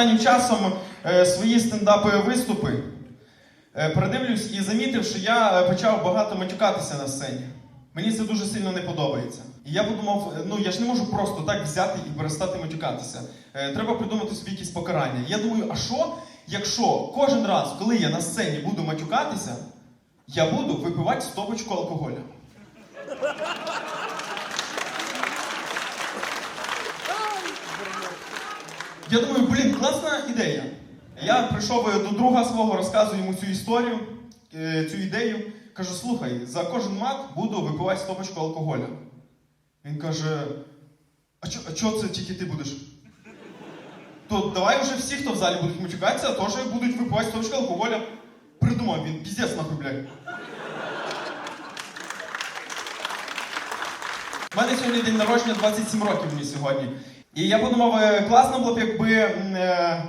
останнім часом е, свої стендапові виступи. Е, передивлюсь і замітив, що я е, почав багато матюкатися на сцені. Мені це дуже сильно не подобається. І я подумав, ну я ж не можу просто так взяти і перестати матюкатися. Треба придумати собі якісь покарання. Я думаю, а що, якщо кожен раз, коли я на сцені буду матюкатися, я буду випивати стопочку алкоголя. Я думаю, блін, класна ідея. Я прийшов е, до друга свого, розказую йому цю історію, е, цю ідею. Кажу, слухай, за кожен мат буду випивати стопочку алкоголя. Він каже: А чо, а чо це тільки ти будеш? То давай вже всі, хто в залі будуть матюкатися, теж будуть випивати стопочку алкоголя. Придумав він, піздець нахуй, блядь. У мене сьогодні день народження 27 років мені сьогодні. І я подумав, е, класно було б, якби е,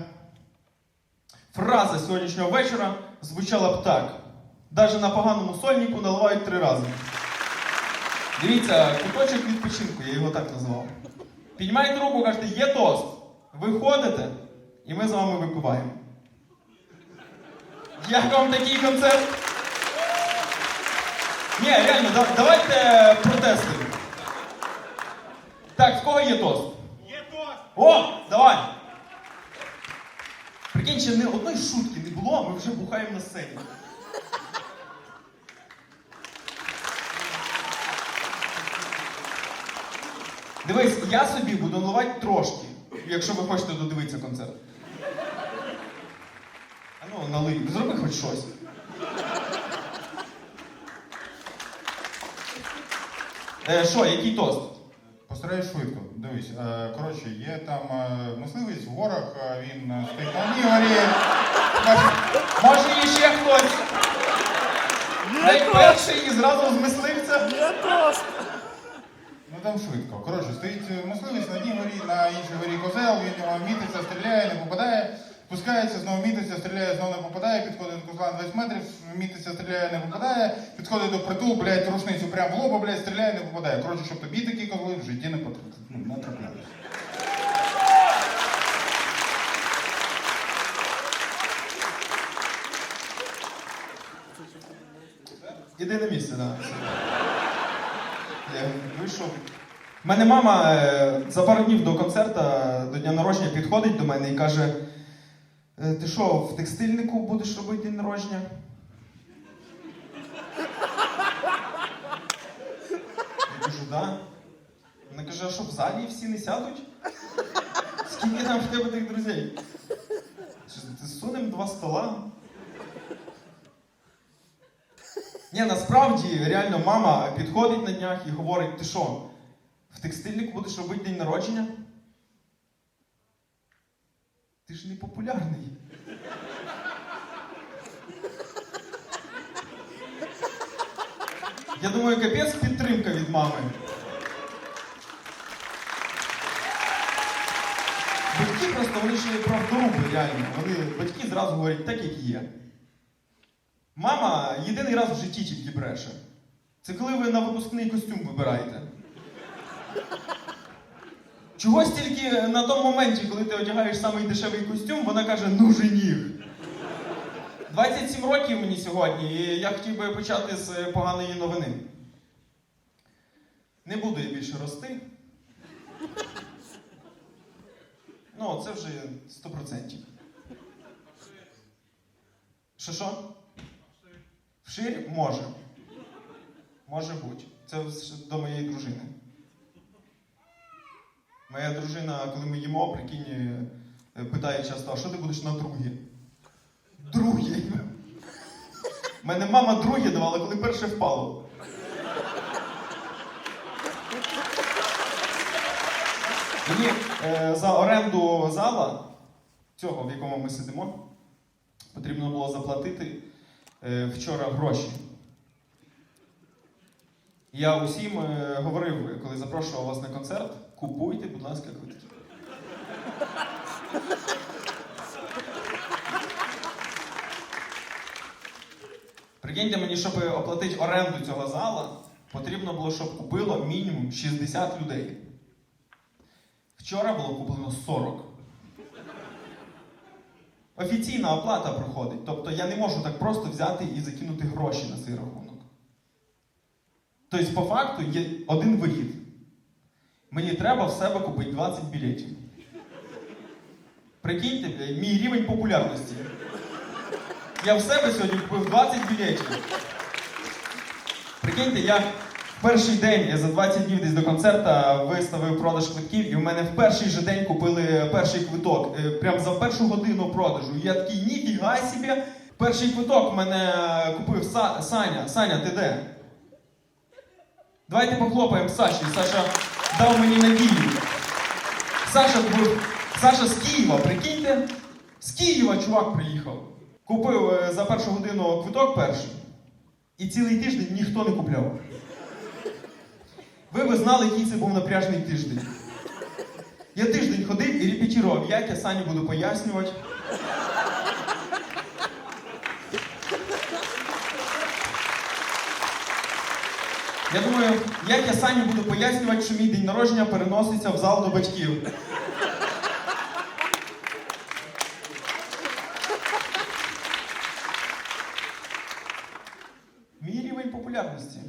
фраза сьогоднішнього вечора звучала б так. Даже на поганому сольнику наливають три рази. Дивіться, куточок відпочинку, я його так назвав. Піднімаєте руку, кажете, є тост. Ви ходите, і ми з вами випиваємо. Як вам такий концерт? Ні, реально, давайте протестуємо. Так, в кого є тост? О, давай! Прикинь, ще не одної шутки не було, а ми вже бухаємо на сцені. Дивись, я собі буду наливати трошки, якщо ви хочете додивитися концерт. А ну, налий, зроби хоч щось. Е, Що, який тост? Постараюсь швидко. Дивись, е, коротше, є там е, мисливець в горах, е, він стоїть на Нігорі. Може є ще хтось? Найперший і зразу з мисливця. Ну там швидко. Коротше, стоїть мисливець на Нігорі, горі, на іншій горі козел, він його мітиться, стріляє, не попадає. Спускається, знову мітиться, стріляє, знову не попадає, підходить до козла на 20 метрів, мітиться, стріляє, не попадає, підходить до притул, блядь, рушницю прямо в лоба, блядь, стріляє, не попадає. Коротше, щоб тобі такі козли в житті не потрапляли. Ну. Іди на місце, так. Я вийшов. У мене мама е, за пару днів до концерту, до дня народження підходить до мене і каже: «Е, ти що, в текстильнику будеш робити день народження? Я кажу, да. Вона каже, а що в залі всі не сядуть? Скільки там в тебе тих друзей? Ти сунем два стола. Ні, насправді реально мама підходить на днях і говорить: ти що, в текстильнику будеш робити день народження? Ти ж не популярний. Я думаю, капець підтримка від мами. Батьки просто вони ж правдоруби, реально. Вони батьки зразу говорять так, як є. Мама єдиний раз в житті тільки бреше. Це коли ви на випускний костюм вибираєте. Чогось тільки на тому моменті, коли ти одягаєш самий дешевий костюм, вона каже, ну жених. 27 років мені сьогодні, і я хотів би почати з поганої новини. Не буду я більше рости. Ну, це вже 100%. Що що? Вширь може. Може бути. Це до моєї дружини. Моя дружина, коли ми їмо, прикинь, е, питає часто, а що ти будеш на друге? Друге. Мене мама друге давала, коли перше впало. Мені е, за оренду зала, цього, в якому ми сидимо, потрібно було заплатити е, вчора гроші. Я усім е, говорив, коли запрошував вас на концерт, купуйте, будь ласка, квитки. Прикиньте мені, щоб оплатити оренду цього зала, потрібно було, щоб купило мінімум 60 людей. Вчора було куплено 40. Офіційна оплата проходить. Тобто я не можу так просто взяти і закинути гроші на цей рахунок. Тобто, по факту, є один вихід. Мені треба в себе купити 20 білетів. Прикиньте, бля, мій рівень популярності. Я в себе сьогодні купив 20 білетів. Прикиньте, я в перший день я за 20 днів десь до концерту виставив продаж квитків, і в мене в перший же день купили перший квиток. Е, Прям за першу годину продажу. Я такий, ніфіга собі. Перший квиток мене купив Са- Саня. Саня, ти де? Давайте похлопаємо Саші. Саша дав мені надію. Саша був. Саша з Києва, прикиньте. З Києва чувак приїхав. Купив е, за першу годину квиток перший. І цілий тиждень ніхто не купляв. Ви б знали, який це був напряжний тиждень. Я тиждень ходив і репетірував, як я Сані буду пояснювати. Я думаю, як я самі буду пояснювати, що мій день народження переноситься в зал до батьків. Мій рівень популярності.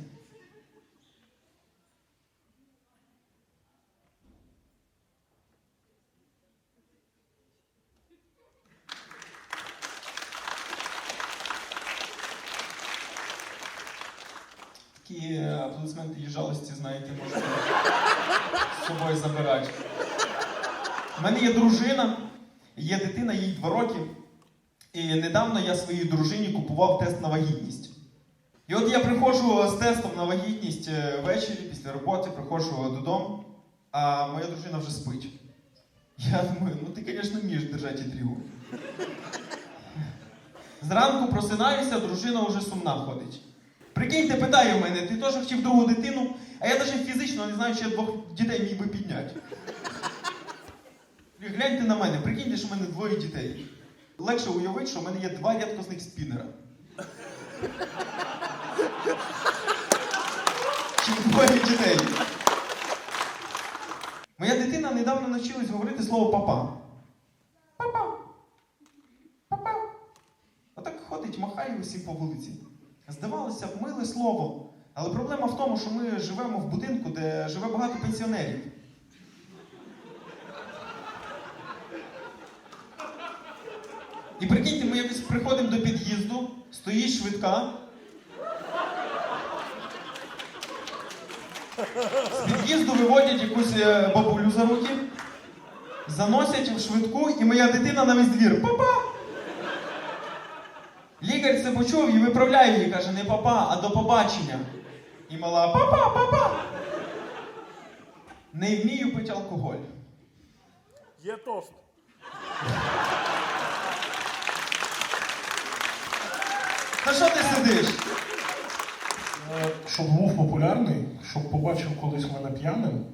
Такі е, аплодисменти і жалості, знаєте, можна з собою забирати. У мене є дружина, є дитина, їй два роки. І недавно я своїй дружині купував тест на вагітність. І от я приходжу з тестом на вагітність е, ввечері після роботи, приходжу додому, а моя дружина вже спить. Я думаю, ну ти, звісно, вмієш держати інтригу. Зранку просинаюся, дружина вже сумна ходить. Прикиньте, питає в мене, ти теж хотів другу дитину, а я навіть фізично не знаю, чи я двох дітей міг би підняти. Гляньте на мене, прикиньте, що в мене двоє дітей. Легше уявити, що в мене є два рядкосних спінера. Чим двоє дітей. Моя дитина недавно навчилась говорити слово папа. Папа. Папа. Отак ходить, махає усім по вулиці. Здавалося б, миле слово. Але проблема в тому, що ми живемо в будинку, де живе багато пенсіонерів. І прикиньте, ми якось приходимо до під'їзду, стоїть швидка. З під'їзду виводять якусь е, бабулю за руки, заносять в швидку, і моя дитина на весь двір. Папа! Лікар це почув і виправляє її, каже, не папа, а до побачення. І мала папа, папа. Не вмію пити алкоголь. Є тост. Та що ти сидиш? Е, Щоб був популярний, щоб побачив колись мене п'яним.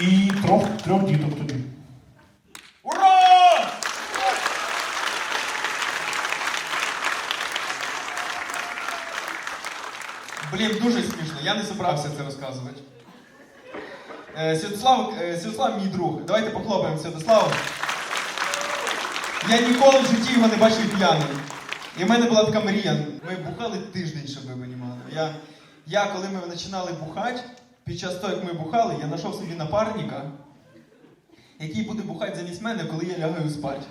І трьох, трьох діток тобі. Ура! Блін, дуже смішно, я не збирався це розказувати. Е, Святослав, е, Святослав мій друг. Давайте похлопаємо Святославу. Я ніколи в житті його не бачив п'яним. І в мене була така мрія. Ми бухали тиждень, щоб ви розуміли. Я, я, коли ми починали бухати, під час того, як ми бухали, я знайшов собі напарника, який буде бухати замість мене, коли я лягаю спати.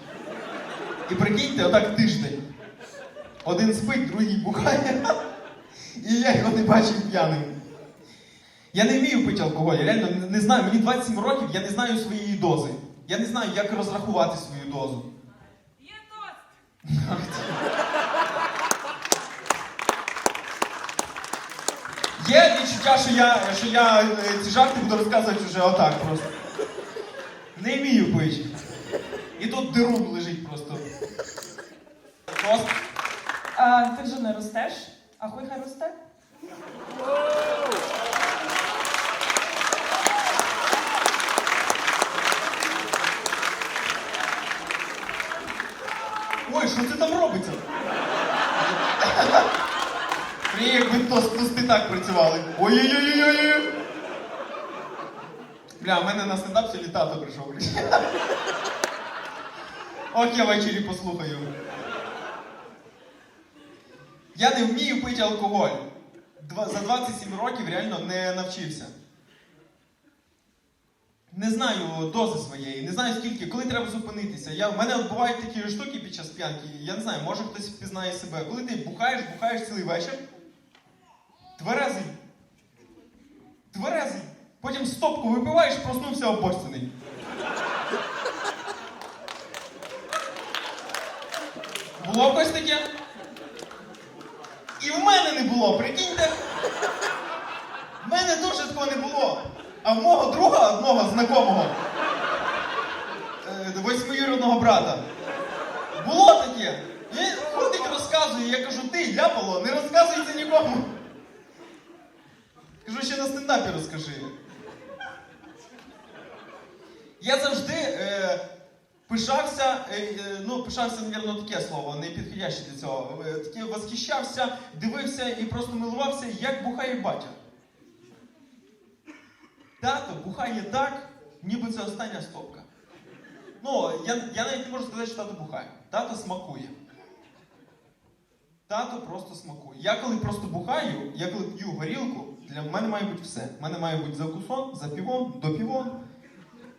І прикиньте, отак тиждень. Один спить, другий бухає. І я його не бачив п'яним. Я не вмію пити алкоголь, я реально не знаю, мені 27 років, я не знаю своєї дози. Я не знаю, як розрахувати свою дозу. Є відчуття, що я, що я е, ці жарти буду розказувати вже отак просто. Не вмію пити. І тут дирун лежить просто. Тост. А, ти вже не ростеш, а хуй хай росте. Ой, що це там робиться? Якби то тости так працювали. Ой-ой-ой-ой-ой. Бля, в мене на стендап сьогодні тато прийшов. Ок, я ввечері послухаю. Я не вмію пити алкоголь. За 27 років реально не навчився. Не знаю дози своєї, не знаю скільки, коли треба зупинитися. Я, в мене от бувають такі штуки під час п'янки, я не знаю, може хтось впізнає себе. Коли ти бухаєш, бухаєш цілий вечір, тверезий. Тверезий. Потім стопку випиваєш, проснувся оборцений. Було в когось таке? І в мене не було, прикиньте. В мене теж такого не було. А в мого друга одного знакомого, е, восьмиюродного брата, було таке. Він ходить розказує, я кажу, ти ляпало, не розказуй це нікому. Кажу, ще на стендапі розкажи. Я завжди е, пишався, е, е, ну, пишався, мабуть, таке слово, не підходяще для цього. Е, таке восхищався, дивився і просто милувався, як бухає батя. Тато бухає так, ніби це остання стопка. Ну, я, я навіть не можу сказати, що тато бухає. Тато смакує. Тато просто смакує. Я коли просто бухаю, я коли п'ю горілку, для мене має бути все. У мене має бути закусон, запівон, допівон.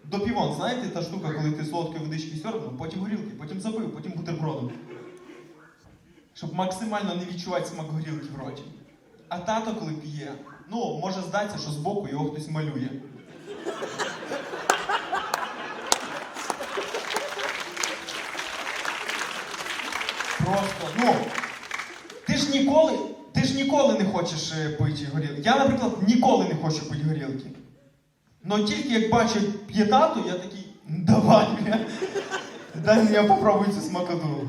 Допівон, знаєте, та штука, коли ти солодкої водички сьорбнув, потім горілки, потім запив, потім бутербродом. Щоб максимально не відчувати смак горілки в роті. А тато, коли п'є, ну, може здатися, що збоку його хтось малює. Просто, ну, ти ж ніколи, ти ж ніколи не хочеш е, пити горілки. Я, наприклад, ніколи не хочу пити горілки. Но тільки як бачу п'є тату, я такий, давай, бля. Дай мені попробуй цю смакоду.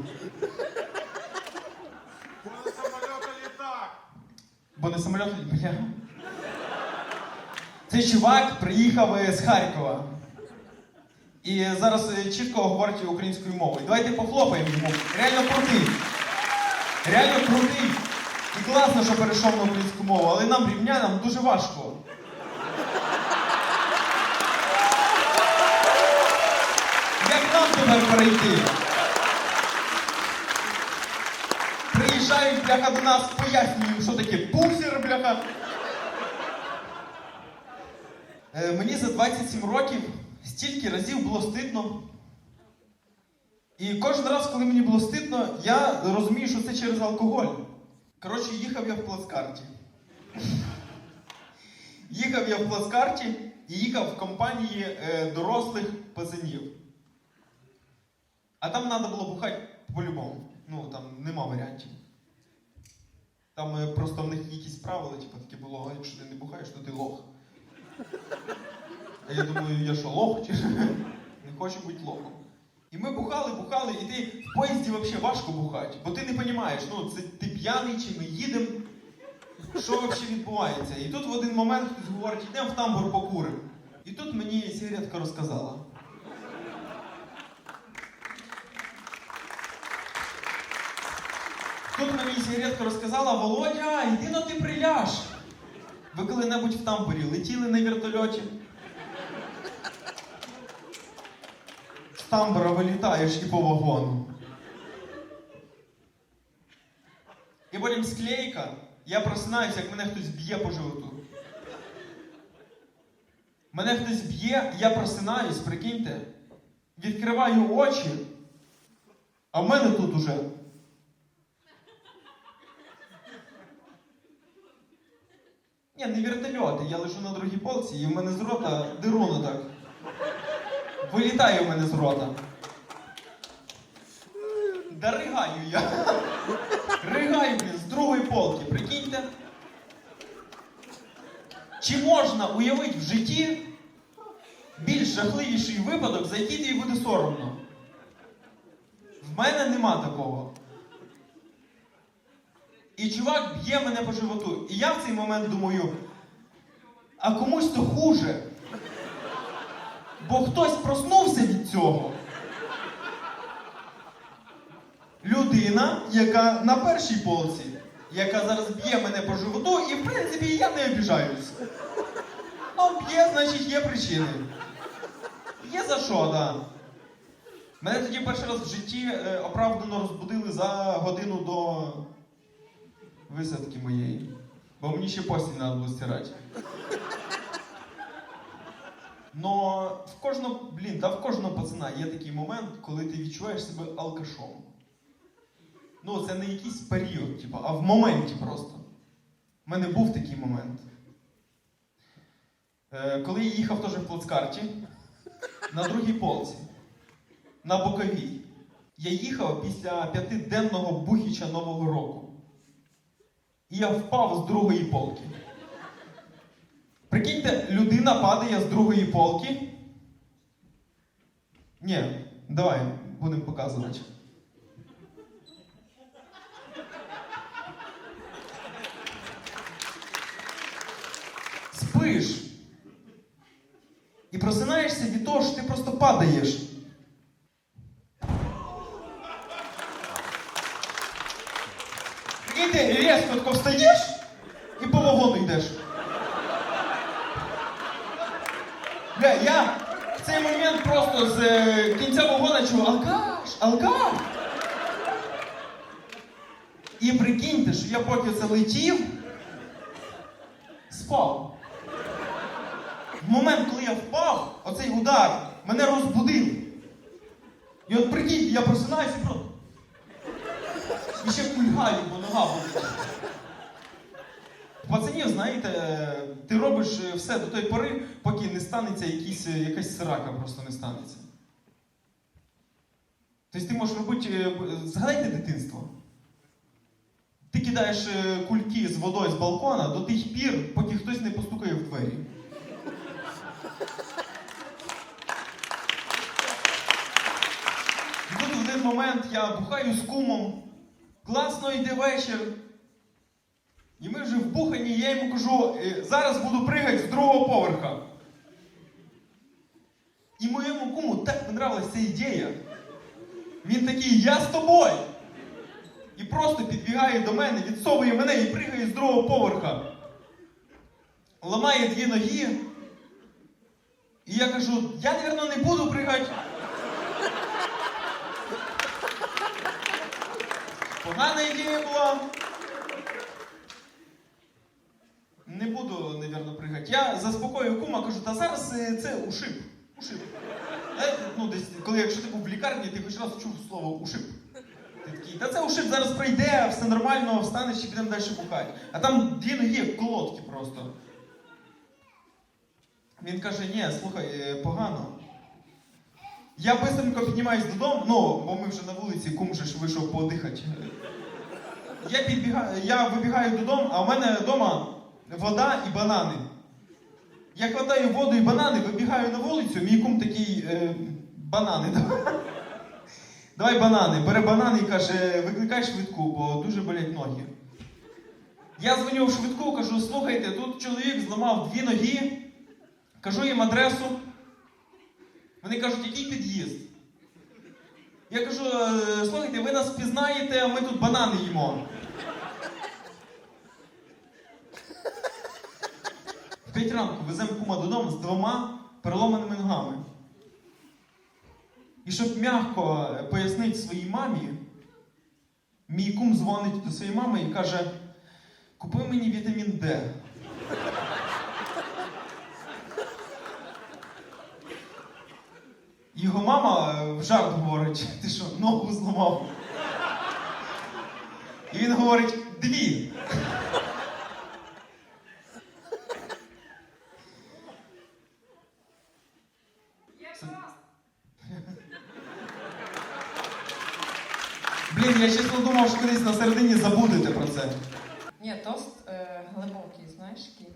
Бо не самоліт, бля. Цей чувак приїхав е, з Харкова. І зараз е, чітко говорить українською мовою. Давайте похлопаємо йому. Реально крутий. Реально крутий. І класно, що перейшов на українську мову, але нам, рівнянам, дуже важко. Як нам тепер перейти? Приїжджають, бляха, до нас, пояснюють, що таке буксер, бляха. Е, мені за 27 років стільки разів було стидно. І кожен раз, коли мені було стидно, я розумію, що це через алкоголь. Коротше, їхав я в плацкарті. Їхав я в плацкарті і їхав в компанії е, дорослих пацанів. А там треба було бухати по-любому. Ну, там нема варіантів. Там е, просто в них якісь правила, типу, таке було, «А якщо ти не бухаєш, то ти лох. А я думаю, я що, лох? Чи? Не хочу бути лохом. І ми бухали, бухали, і ти в поїзді взагалі важко бухати, бо ти не розумієш, ну, це ти п'яний чи ми їдемо, що взагалі відбувається. І тут в один момент хтось говорить, йдемо в тамбур покуримо. І тут мені сигаретка розказала. Тут мені сигаретка розказала, Володя, йди но ти приляж. Ви коли-небудь в тамбурі летіли на вертольоті? З тамбура вилітаєш і по вагону. І потім склейка, я просинаюся, як мене хтось б'є по животу. Мене хтось б'є, я просинаюсь, прикиньте, відкриваю очі, а в мене тут уже. Ні, не вертольоти, я лежу на другій полці, і в мене з рота дируно так. Вилітає в мене з рота. Да ригаю я. Ригаю, з другої полки, прикиньте. Чи можна уявити в житті більш жахливіший випадок, за який тобі буде соромно? В мене нема такого. І чувак б'є мене по животу. І я в цей момент думаю, а комусь то хуже. Бо хтось проснувся від цього. Людина, яка на першій полці, яка зараз б'є мене по животу, і в принципі я не обіжаюсь. Ну, б'є, значить, є причини. Є за що, да. Мене тоді перший раз в житті е, оправдано розбудили за годину до висадки моєї. Бо мені ще постіль треба було стирати. Но в кожного, блін, та в кожного пацана є такий момент, коли ти відчуваєш себе алкашом. Ну, це не якийсь період, типу, а в моменті просто. У мене був такий момент. Е, коли я їхав теж в плацкарті, на другій полці, на боковій, я їхав після п'ятиденного бухіча Нового року. І я впав з другої полки. Прикиньте, людина падає з другої полки. Ні, давай, будемо показувати. Спиш. І просинаєшся від того, що ти просто падаєш. Ти тако встаєш і по вагону йдеш. Бля, я в цей момент просто з е, кінця вагона чув алкаш, алкаш. І прикиньте, що я поки це летів, спав. В момент, коли я впав, оцей удар мене розбудив. І от прикиньте, я просинаюся і просто. І ще кульгаю, бо нога болить. Пацанів, знаєте, е, ти робиш е, все до тої пори, поки не станеться якісь, е, якась срака, просто не станеться. Тобто ти можеш робити. Згадайте дитинство. Ти кидаєш кульки з водою з балкона до тих пір, поки хтось не постукає в двері. І тут в один момент я бухаю з кумом. Класно йде вечір. І ми вже вбухані, і я йому кажу, «Е, зараз буду пригати з другого поверха. І моєму куму так понравилась ця ідея. Він такий, я з тобою. І просто підбігає до мене, відсовує мене і пригає з другого поверха. Ламає дві ноги. І я кажу, я, мабуть, не буду пригати. Погана ідея була. Не буду, напевно, пригати. Я заспокоюю кума, кажу, та зараз е, це ушиб. Ушиб. Знаєте, ну десь, коли якщо ти був в лікарні, ти хоч раз чув слово ушиб. Ти такий, та це ушиб зараз пройде, все нормально, встанеш і підемо далі бухати. А там дві ноги як колодки просто. Він каже, ні, слухай, е, погано. Я бистренько піднімаюсь додому, ну, бо ми вже на вулиці, кум же ж вийшов подихати. Я я вибігаю додому, а в мене вдома вода і банани. Я хватаю воду і банани, вибігаю на вулицю, мій кум такий е, банани. давай. Давай банани. Бере банани і каже, викликай швидку, бо дуже болять ноги. Я дзвоню в швидку, кажу, слухайте, тут чоловік зламав дві ноги, кажу їм адресу. Вони кажуть, який під'їзд? Я кажу, «Е, слухайте, ви нас впізнаєте, а ми тут банани їмо. В п'ять ранку веземо кума додому з двома переломаними ногами. І щоб м'яко пояснити своїй мамі, мій кум дзвонить до своєї мами і каже: купи мені вітамін Д. Його мама е, в жарт говорить, ти що, ногу зламав? І він говорить, дві. Блін, я чесно думав, що колись на середині забудете про це. Ні, тост е, глибокий, знаєш, який.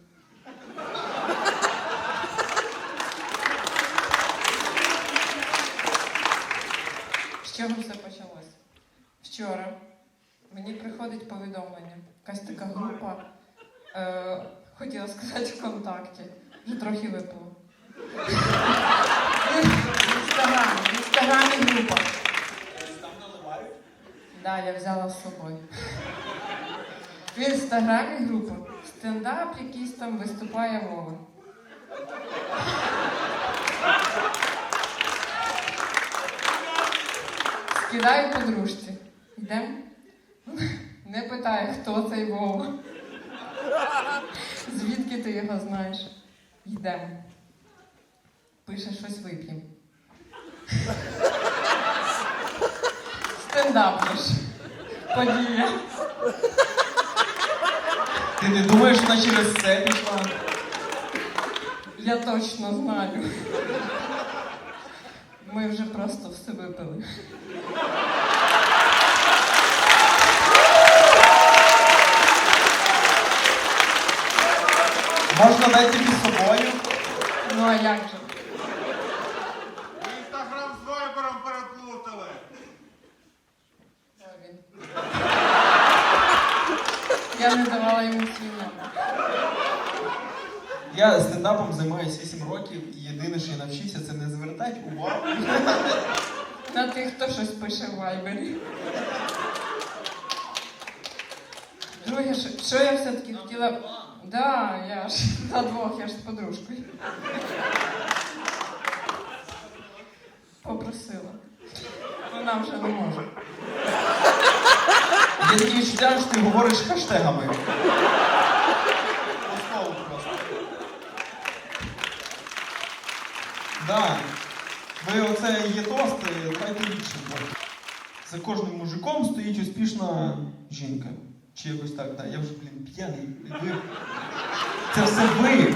З чого все почалось? Вчора мені приходить повідомлення, якась така група, е, хотіла сказати ВКонтакті, вже трохи випила. В інстаграмі, в інстаграмі група. Да, я взяла з собою. В інстаграмі група стендап якийсь там виступає Вова. Скидаю подружці. Йдемо. Не питає, хто цей Вова. Звідки ти його знаєш? Йдемо. Пише щось вип'ємо. Стендап ж. Подія. Ти не думаєш, вона через це пішла? Я точно знаю. Ми вже просто все випили. Можна дати з собою? Ну а як же? Інстаграм з вайбером переплутали. Де він? Я не давала йому свій номер. Я стендапом займаюся 8 років, і єдине, що я навчився, це не звертати увагу. На тих, хто щось пише в вайбері. Друге, що, що я все-таки хотіла. Да, я ж за двох, я ж з подружкою. Попросила. Вона вже не може. Я відчуття, що ти говориш хештегами. По слову просто. Да. Ви оце є тост, давайте більше. За кожним мужиком стоїть успішна жінка. Чи якось так, да. Я вже, блін, п'яний. Ви... Це все ви.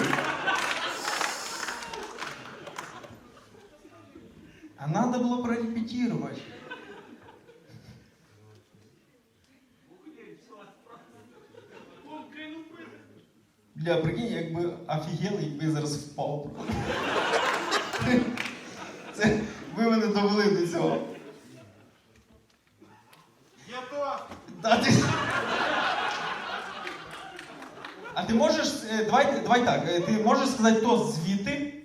А надо було прорепетировать. Бля, прикинь, якби офігели, якби зараз впав. Це ви мене довели до цього. Є то. Да, ти... А ти можеш. е, Давай, давай так, е, ти можеш сказати то звідти,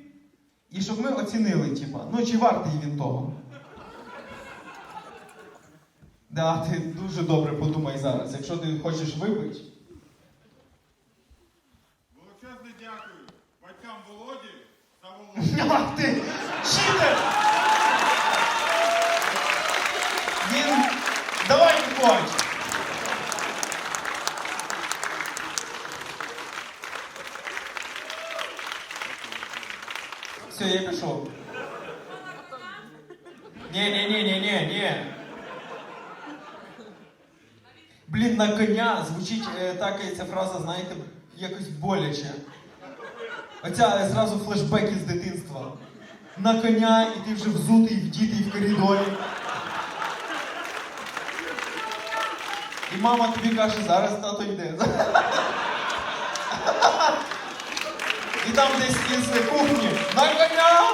і щоб ми оцінили, типа, ну чи вартий він того. Да, ти дуже добре подумай зараз, якщо ти хочеш випити. Величезне дякую батькам Володі та Володі. Читер! Він. Давай виходь! Все, я пішов. Ні. Блін, на коня звучить е, так, ця фраза, знаєте, якось боляче. Оця е, зразу флешбеки з дитинства. На коня, і ти вже взутий, вдітий в коридорі. І мама тобі каже, зараз тато йде. І там десь із кухні на коня.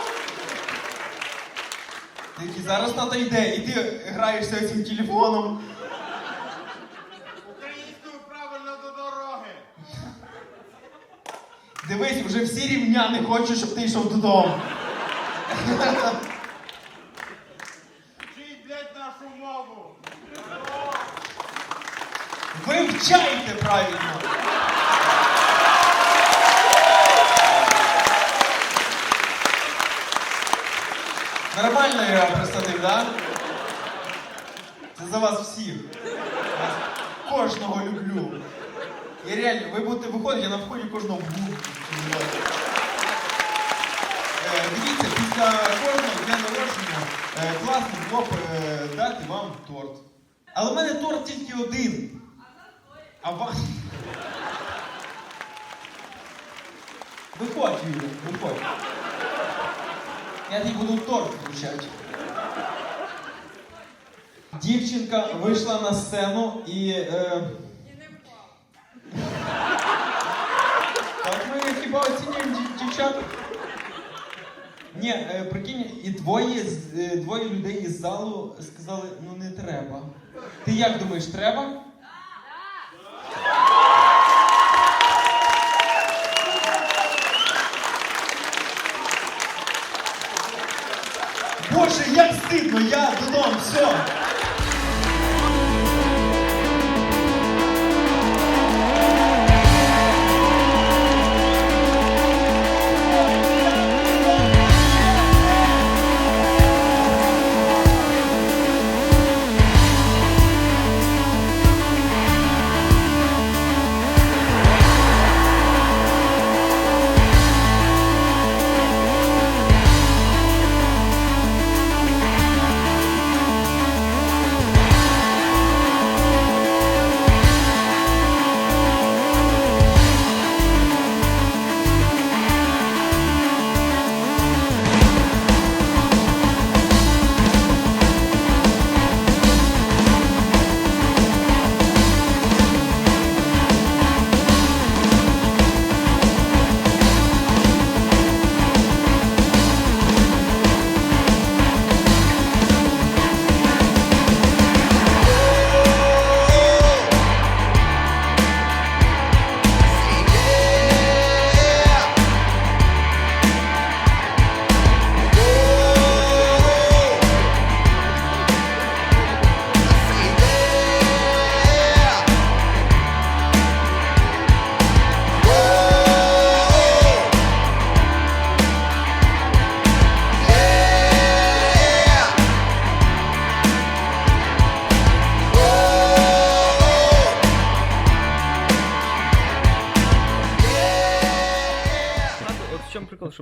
Ти такий, зараз тато йде, і ти граєшся цим телефоном. Українською правильно до дороги. Дивись, вже всі рівняни хочуть, щоб ти йшов додому. Вчіть, блядь, нашу мову. Вивчайте правильно. Нормально я присадив, да? Це за вас всіх. Вас Кожного люблю. Я реально, ви будете виходити, я на вході кожного буду. Після кожного дня народження е, класно було б е, дати вам торт. Але в мене торт тільки один. А вам. Виходь, Юля, виходь. Я тобі буду торт вручати. Дівчинка вийшла на сцену і. Е... Так ми хіба оцінюємо дів- дівчат? Ні, е, прикинь, і двоє, е, двоє людей із залу сказали, ну не треба. Ти як думаєш, треба? Боже, як стидно, я додому, все.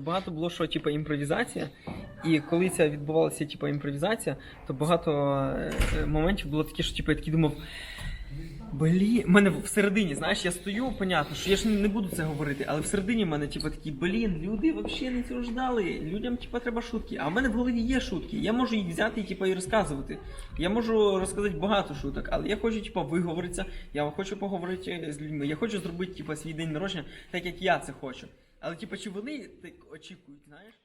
Що багато було, що типу, імпровізація. І коли ця відбувалася типу, імпровізація, то багато е, моментів було таке, що типу, я такий думав. Блін, мене всередині, знаєш, я стою, понятно, що я ж не буду це говорити, але всередині в мене, типу, такі, блін, люди взагалі не цього ждали. Людям, типу, треба шутки. А в мене в голові є шутки. Я можу їх взяти типу, і розказувати. Я можу розказати багато шуток, але я хочу, типу, виговоритися, я хочу поговорити з людьми. Я хочу зробити, типу, свій день народження так, як я це хочу. Але, типу, чи вони так очікують, знаєш?